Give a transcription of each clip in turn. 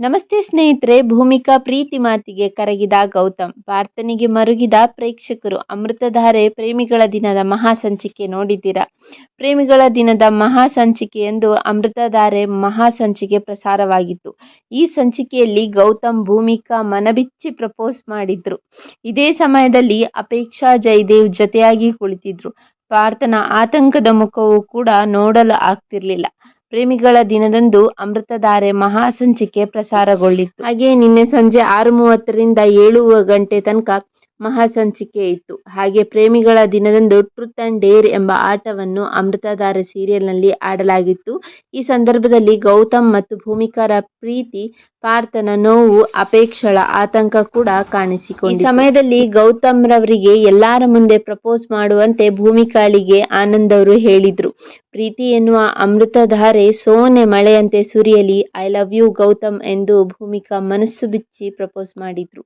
ನಮಸ್ತೆ ಸ್ನೇಹಿತರೆ, ಭೂಮಿಕಾ ಪ್ರೀತಿ ಮಾತಿಗೆ ಕರಗಿದ ಗೌತಮ್. ಪಾರ್ಥನಿಗೆ ಮರುಗಿದ ಪ್ರೇಕ್ಷಕರು ಅಮೃತಧಾರೆ ಪ್ರೇಮಿಗಳ ದಿನದ ಮಹಾ ಸಂಚಿಕೆ ನೋಡಿದ್ದೀರಾ? ಪ್ರೇಮಿಗಳ ದಿನದ ಮಹಾ ಸಂಚಿಕೆಯೆಂದು ಅಮೃತಧಾರೆ ಮಹಾ ಸಂಚಿಕೆ ಪ್ರಸಾರವಾಗಿತ್ತು. ಈ ಸಂಚಿಕೆಯಲ್ಲಿ ಗೌತಮ್ ಭೂಮಿಕಾ ಮನಬಿಚ್ಚಿ ಪ್ರಪೋಸ್ ಮಾಡಿದ್ರು. ಇದೇ ಸಮಯದಲ್ಲಿ ಅಪೇಕ್ಷಾ ಜಯದೇವ್ ಜೊತೆಯಾಗಿ ಕುಳಿತಿದ್ರು. ಪಾರ್ಥನ ಆತಂಕದ ಮುಖವು ಕೂಡ ನೋಡಲು ಆಗ್ತಿರ್ಲಿಲ್ಲ. ಪ್ರೇಮಿಗಳ ದಿನದಂದು ಅಮೃತಧಾರೆ ಮಹಾ ಸಂಚಿಕೆ ಪ್ರಸಾರಗೊಳ್ಳಿತ್ತು. ಹಾಗೆ ನಿನ್ನೆ ಸಂಜೆ ಆರು ಮೂವತ್ತರಿಂದ ಏಳು ಗಂಟೆ ತನಕ ಮಹಾ ಸಂಚಿಕೆ ಇತ್ತು. ಹಾಗೆ ಪ್ರೇಮಿಗಳ ದಿನದಂದು ಟ್ರುತ್ ಅಂಡ್ ಡೇರ್ ಎಂಬ ಆಟವನ್ನು ಅಮೃತಧಾರೆ ಸೀರಿಯಲ್ನಲ್ಲಿ ಆಡಲಾಗಿತ್ತು. ಈ ಸಂದರ್ಭದಲ್ಲಿ ಗೌತಮ್ ಮತ್ತು ಭೂಮಿಕಾರ ಪ್ರೀತಿ, ಪಾರ್ಥನ ನೋವು, ಅಪೇಕ್ಷಳ, ಆತಂಕ ಕೂಡ ಕಾಣಿಸಿಕೊಂಡಿತು ಈ ಸಮಯದಲ್ಲಿ ಗೌತಮ್ ರವರಿಗೆ ಎಲ್ಲರ ಮುಂದೆ ಪ್ರಪೋಸ್ ಮಾಡುವಂತೆ ಭೂಮಿಕಾಳಿಗೆ ಆನಂದ್ ಅವರು ಹೇಳಿದ್ರು. ಪ್ರೀತಿ ಎನ್ನುವ ಅಮೃತಧಾರೆ ಸೋನೆ ಮಳೆಯಂತೆ ಸುರಿಯಲಿ, ಐ ಲವ್ ಯು ಗೌತಮ್ ಎಂದು ಭೂಮಿಕಾ ಮನಸ್ಸು ಬಿಚ್ಚಿ ಪ್ರಪೋಸ್ ಮಾಡಿದ್ರು.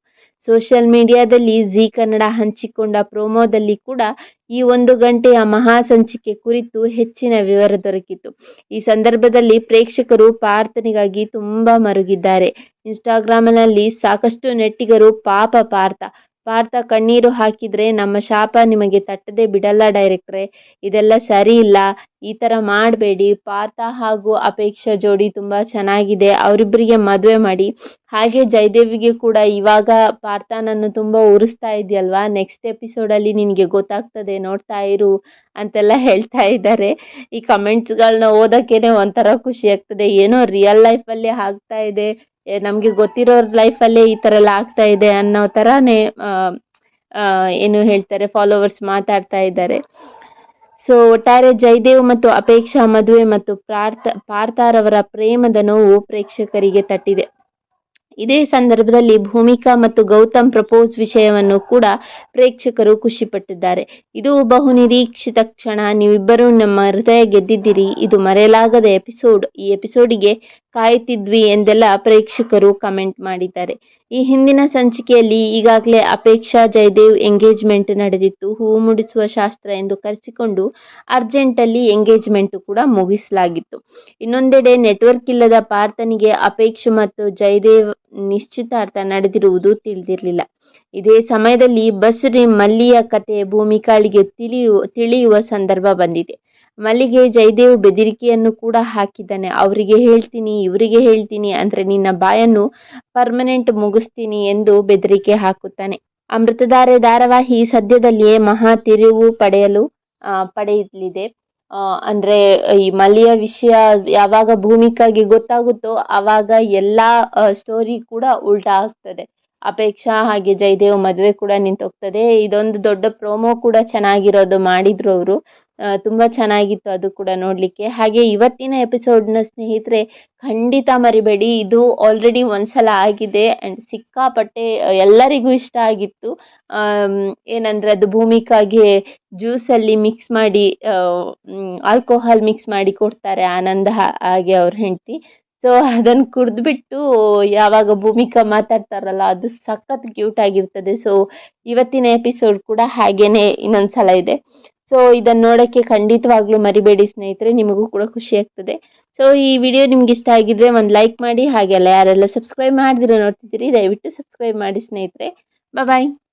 ಸೋಷಿಯಲ್ ಮೀಡಿಯಾದಲ್ಲಿ ಝೀ ಕನ್ನಡ ಹಂಚಿಕೊಂಡ ಪ್ರೋಮೋದಲ್ಲಿ ಕೂಡ ಈ ಒಂದು ಗಂಟೆಯ ಮಹಾ ಸಂಚಿಕೆ ಕುರಿತು ಹೆಚ್ಚಿನ ವಿವರ ದೊರಕಿತು. ಈ ಸಂದರ್ಭದಲ್ಲಿ ಪ್ರೇಕ್ಷಕರು ಪಾರ್ಥನಿಗಾಗಿ ತುಂಬಾ ಮರುಗಿದ್ದಾರೆ. ಇನ್ಸ್ಟಾಗ್ರಾಮ್ನಲ್ಲಿ ಸಾಕಷ್ಟು ನೆಟ್ಟಿಗರು ಪಾಪ ಪಾರ್ಥ ಪಾರ್ಥ ಕಣ್ಣೀರು ಹಾಕಿದ್ರೆ ನಮ್ಮ ಶಾಪ ನಿಮಗೆ ತಟ್ಟದೆ ಬಿಡಲ್ಲ, ಡೈರೆಕ್ಟ್ರೆ. ಇದೆಲ್ಲ ಸರಿ ಇಲ್ಲ. ಈ ಥರ ಮಾಡಬೇಡಿ. ಪಾರ್ಥ ಹಾಗೂ ಅಪೇಕ್ಷಾ ಜೋಡಿ ತುಂಬ ಚೆನ್ನಾಗಿದೆ. ಅವರಿಬ್ಬರಿಗೆ ಮದುವೆ ಮಾಡಿ. ಹಾಗೆ ಜಯದೇವಿಗೆ ಕೂಡ ಇವಾಗ ಪಾರ್ಥನನ್ನು ತುಂಬ ಉರಿಸ್ತಾ ಇದೆಯಲ್ವಾ? ನೆಕ್ಸ್ಟ್ ಎಪಿಸೋಡಲ್ಲಿ ನಿನಗೆ ಗೊತ್ತಾಗ್ತದೆ. ನೋಡ್ತಾ ಇರು ಅಂತೆಲ್ಲ ಹೇಳ್ತಾ ಇದ್ದಾರೆ. ಈ ಕಮೆಂಟ್ಸ್ಗಳನ್ನ ಓದೋಕ್ಕೇನೆ ಒಂಥರ ಖುಷಿ ಆಗ್ತದೆ. ಏನೋ ರಿಯಲ್ ಲೈಫಲ್ಲಿ ಆಗ್ತಾ ಇದೆ. ನಮಗೆ ಲೈಫ್ ಲೈಫಲ್ಲೇ ಈ ಥರ ಎಲ್ಲ ಆಗ್ತಾ ಇದೆ ಅನ್ನೋ ಥರನೇ ಏನು ಹೇಳ್ತಾರೆ ಫಾಲೋವರ್ಸ್ ಮಾತಾಡ್ತಾ ಇದ್ದಾರೆ. ಸೊ ಒಟ್ಟಾರೆ ಜಯದೇವ್ ಮತ್ತು ಅಪೇಕ್ಷಾ ಮದುವೆ ಮತ್ತು ಪಾರ್ಥ ಪಾರ್ಥಾರವರ ಪ್ರೇಮದ ನೋವು ಪ್ರೇಕ್ಷಕರಿಗೆ ತಟ್ಟಿದೆ. ಇದೇ ಸಂದರ್ಭದಲ್ಲಿ ಭೂಮಿಕಾ ಮತ್ತು ಗೌತಮ್ ಪ್ರಪೋಸ್ ವಿಷಯವನ್ನು ಕೂಡ ಪ್ರೇಕ್ಷಕರು ಖುಷಿಪಟ್ಟಿದ್ದಾರೆ. ಇದು ಬಹು ನಿರೀಕ್ಷಿತ ಕ್ಷಣ. ನೀವಿಬ್ಬರೂ ನಮ್ಮ ಹೃದಯ ಗೆದ್ದಿದ್ದೀರಿ. ಇದು ಮರೆಯಲಾಗದ ಎಪಿಸೋಡ್. ಈ ಎಪಿಸೋಡಿಗೆ ಕಾಯುತ್ತಿದ್ವಿ ಎಂದೆಲ್ಲ ಪ್ರೇಕ್ಷಕರು ಕಮೆಂಟ್ ಮಾಡಿದ್ದಾರೆ. ಈ ಹಿಂದಿನ ಸಂಚಿಕೆಯಲ್ಲಿ ಈಗಾಗಲೇ ಅಪೇಕ್ಷಾ ಜಯದೇವ್ ಎಂಗೇಜ್ಮೆಂಟ್ ನಡೆದಿತ್ತು. ಹೂವು ಮುಡಿಸುವ ಶಾಸ್ತ್ರ ಎಂದು ಕರೆಸಿಕೊಂಡು ಅರ್ಜೆಂಟಲ್ಲಿ ಎಂಗೇಜ್ಮೆಂಟ್ ಕೂಡ ಮುಗಿಸಲಾಗಿತ್ತು. ಇನ್ನೊಂದೆಡೆ ನೆಟ್ವರ್ಕ್ ಇಲ್ಲದ ಪಾರ್ಥನಿಗೆ ಅಪೇಕ್ಷೆ ಮತ್ತು ಜಯದೇವ್ ನಿಶ್ಚಿತಾರ್ಥ ನಡೆದಿರುವುದು ತಿಳಿದಿರಲಿಲ್ಲ. ಇದೇ ಸಮಯದಲ್ಲಿ ಬಸ್ರಿ ಮಲ್ಲಿಯ ಕತೆ ಭೂಮಿಕಾಳಿಗೆ ತಿಳಿಯುವ ತಿಳಿಯುವ ಸಂದರ್ಭ ಬಂದಿದೆ. ಮಲ್ಲಿಗೆ ಜಯದೇವ್ ಬೆದರಿಕೆಯನ್ನು ಕೂಡ ಹಾಕಿದ್ದಾನೆ. ಅವರಿಗೆ ಹೇಳ್ತೀನಿ, ಇವರಿಗೆ ಹೇಳ್ತೀನಿ ಅಂದರೆ ನಿನ್ನ ಬಾಯನ್ನು ಪರ್ಮನೆಂಟ್ ಮುಗಿಸ್ತೀನಿ ಎಂದು ಬೆದರಿಕೆ ಹಾಕುತ್ತಾನೆ. ಅಮೃತಧಾರೆ ಧಾರಾವಾಹಿ ಸದ್ಯದಲ್ಲಿಯೇ ಮಹಾ ತಿರುವು ಪಡೆಯಲು ಪಡೆಯಲಿದೆ. ಅಂದರೆ ಈ ಮಲಿಯ ವಿಷಯ ಯಾವಾಗ ಭೂಮಿಕಾಗಿ ಗೊತ್ತಾಗುತ್ತೋ ಆವಾಗ ಎಲ್ಲ ಸ್ಟೋರಿ ಕೂಡ ಉಲ್ಟಾ ಆಗ್ತದೆ. ಅಪೇಕ್ಷಾ ಹಾಗೆ ಜಯದೇವ್ ಮದುವೆ ಕೂಡ ನಿಂತೋಗ್ತದೆ. ಇದೊಂದು ದೊಡ್ಡ ಪ್ರೋಮೋ ಕೂಡ ಚೆನ್ನಾಗಿರೋದು ಮಾಡಿದ್ರು ಅವರು. ತುಂಬ ಚೆನ್ನಾಗಿತ್ತು ಅದು ಕೂಡ ನೋಡಲಿಕ್ಕೆ. ಹಾಗೆ ಇವತ್ತಿನ ಎಪಿಸೋಡ್ನ ಸ್ನೇಹಿತರೆ, ಖಂಡಿತ ಮರಿಬೇಡಿ. ಇದು ಆಲ್ರೆಡಿ ಒಂದ್ಸಲ ಆಗಿದೆ ಆ್ಯಂಡ್ ಸಿಕ್ಕಾಪಟ್ಟೆ ಎಲ್ಲರಿಗೂ ಇಷ್ಟ ಆಗಿತ್ತು. ಏನಂದರೆ ಅದು ಭೂಮಿಕಾಗೆ ಜ್ಯೂಸಲ್ಲಿ ಮಿಕ್ಸ್ ಮಾಡಿ ಆಲ್ಕೋಹಾಲ್ ಮಿಕ್ಸ್ ಮಾಡಿ ಕೊಡ್ತಾರೆ ಆನಂದ ಹಾಗೆ ಅವ್ರ ಹೆಂಡತಿ. ಸೊ ಅದನ್ನು ಕುಡಿದ್ಬಿಟ್ಟು ಯಾವಾಗ ಭೂಮಿಕಾ ಮಾತಾಡ್ತಾರಲ್ಲ, ಅದು ಸಖತ್ ಕ್ಯೂಟ್ ಆಗಿರ್ತದೆ. ಸೊ ಇವತ್ತಿನ ಎಪಿಸೋಡ್ ಕೂಡ ಹಾಗೇನೆ ಇನ್ನೊಂದು ಸಲ ಇದೆ. ಸೊ ಇದನ್ನ ನೋಡೋಕ್ಕೆ ಖಂಡಿತವಾಗ್ಲೂ ಮರಿಬೇಡಿ ಸ್ನೇಹಿತರೆ, ನಿಮಗೂ ಕೂಡ ಖುಷಿ ಆಗ್ತದೆ. ಸೊ ಈ ವಿಡಿಯೋ ನಿಮ್ಗೆ ಇಷ್ಟ ಆಗಿದ್ರೆ ಒಂದು ಲೈಕ್ ಮಾಡಿ ಹಾಗೆಲ್ಲ ಯಾರೆಲ್ಲ ಸಬ್ಸ್ಕ್ರೈಬ್ ಮಾಡಿದಿರೋ ನೋಡ್ತಿದ್ದೀರಿ, ದಯವಿಟ್ಟು ಸಬ್ಸ್ಕ್ರೈಬ್ ಮಾಡಿ ಸ್ನೇಹಿತರೆ. ಬಾಯ್